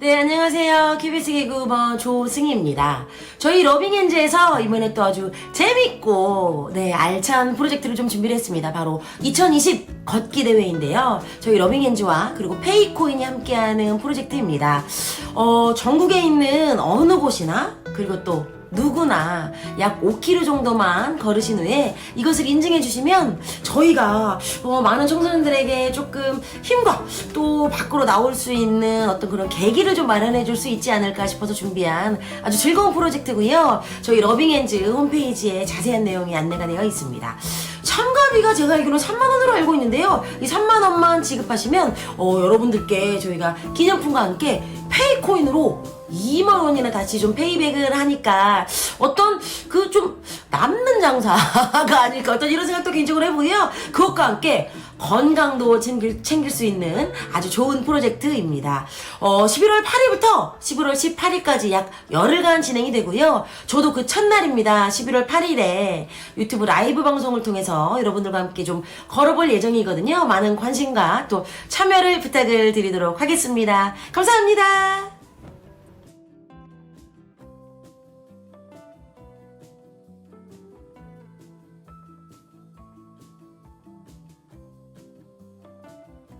네, 안녕하세요. KBS 개그우먼 조승희입니다. 저희 러빙엔즈에서 이번에 또 아주 재밌고, 네, 알찬 프로젝트를 좀 준비를 했습니다. 바로 2020 걷기 대회인데요. 저희 러빙엔즈와 그리고 페이코인이 함께하는 프로젝트입니다. 어, 전국에 있는 어느 곳이나, 그리고 또 누구나 약 5km 정도만 걸으신 후에 이것을 인증해 주시면 저희가 어, 많은 청소년들에게 조금 힘과 또 밖으로 나올 수 있는 어떤 그런 계기를 좀 마련해 줄 수 있지 않을까 싶어서 준비한 아주 즐거운 프로젝트고요. 저희 러빙엔즈 홈페이지에 자세한 내용이 안내가 되어 있습니다. 참 가비가 제가 알기로 3만 원으로 알고 있는데요. 이 3만 원만 지급하시면 어, 여러분들께 저희가 기념품과 함께 페이코인으로 2만 원이나 같이 좀 페이백을 하니까 어떤 그 좀 남는 장사가 아닐까 어떤 이런 생각도 개인적으로 해보고요. 그것과 함께 건강도 챙길, 챙길 수 있는 아주 좋은 프로젝트입니다. 어, 11월 8일부터 11월 18일까지 약 열흘간 진행이 되고요. 저도 그 첫날입니다. 11월 8일에 유튜브 라이브 방송을 통해서 여러분들과 함께 좀 걸어볼 예정이거든요. 많은 관심과 또 참여를 부탁을 드리도록 하겠습니다. 감사합니다.